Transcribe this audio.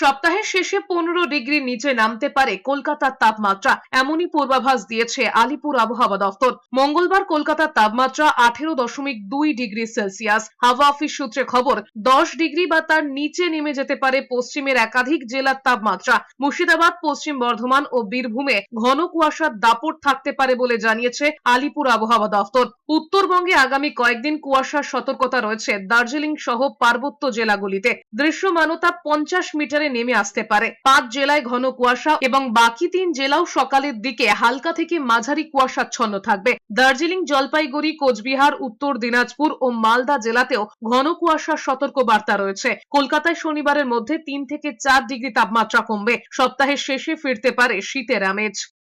সপ্তাহের শেষে পনেরো ডিগ্রি নিচে নামতে পারে কলকাতার তাপমাত্রা, এমনই পূর্বাভাস দিয়েছে আলিপুর আবহাওয়া দফতর। মঙ্গলবার কলকাতার তাপমাত্রা আঠেরো দশমিক দুই ডিগ্রি সেলসিয়াস। হাওয়া অফিস সূত্রে খবর, দশ ডিগ্রি বা তার নিচে নেমে যেতে পারে পশ্চিমের একাধিক জেলার তাপমাত্রা। মুর্শিদাবাদ, পশ্চিম বর্ধমান ও বীরভূমে ঘন কুয়াশার দাপট থাকতে পারে বলে জানিয়েছে আলিপুর আবহাওয়া দফতর। উত্তরবঙ্গে আগামী কয়েকদিন কুয়াশার সতর্কতা রয়েছে। দার্জিলিং সহ পার্বত্য জেলাগুলিতে দৃশ্যমানতা পঞ্চাশ মিটারে নেমে আসতে পারে। পাঁচ জেলায় ঘন কুয়াশা এবং বাকি তিন জেলাও সকালের দিকে হালকা থেকে মাঝারি কুয়াশাচ্ছন্ন থাকবে। দার্জিলিং, জলপাইগুড়ি, কোচবিহার, উত্তর দিনাজপুর ও মালদা জেলাতেও ঘন কুয়াশার সতর্ক বার্তা রয়েছে। কলকাতায় শনিবারের মধ্যে তিন থেকে চার ডিগ্রি তাপমাত্রা কমবে। সপ্তাহের শেষে ফিরতে পারে শীতের আমেজ।